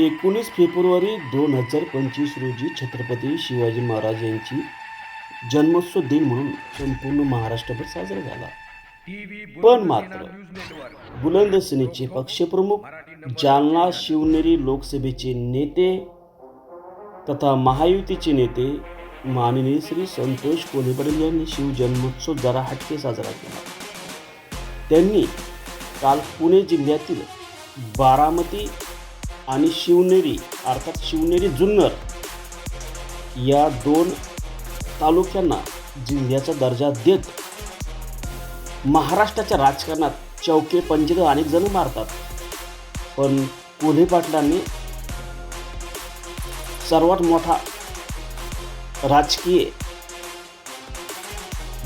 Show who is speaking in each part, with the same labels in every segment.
Speaker 1: एकोणीस फेब्रुवारी दोन हजार पंचवीस रोजी छत्रपती शिवाजी महाराज यांची जन्मोत्सव दिन म्हणून संपूर्ण महाराष्ट्रभर साजरा झाला. पण मात्र बुलंद सेनेचे पक्षप्रमुख जालना शिवनेरी लोकसभेचे नेते तथा महायुतीचे नेते माननीय श्री संतोष कोल्हे पाटील यांनी शिवजन्मोत्सव जरा हटके साजरा केला. त्यांनी काल पुणे जिल्ह्यातील बारामती आणि शिवनेरी अर्थात शिवनेरी जुन्नर या दोन तालुक्यांना जिल्ह्याचा दर्जा देत महाराष्ट्राच्या राजकारणात चौके पंजे अनेक जण मारतात. पण कोल्हे पाटलांनी सर्वात मोठा राजकीय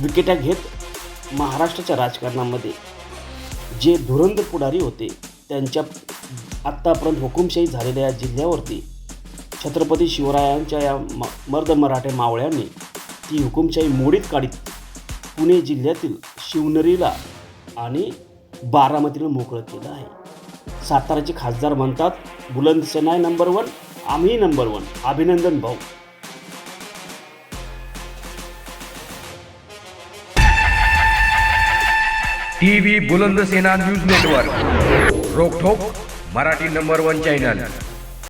Speaker 1: विकेट्या घेत महाराष्ट्राच्या राजकारणामध्ये जे धुरंद पुढारी होते त्यांच्या आत्तापर्यंत हुकुमशाही झालेल्या या जिल्ह्यावरती छत्रपती शिवरायांच्या या म मर्द मराठे मावळ्यांनी ती हुकुमशाही मोडीत काढीत पुणे जिल्ह्यातील शिवनेरीला आणि बारामतीला मोकळं केलं आहे. साताराचे खासदार म्हणतात बुलंद सेनाय नंबर वन आम्ही नंबर वन. अभिनंदन भाऊ.
Speaker 2: TV Buland Sena news network. रोखोक Marathi number one channel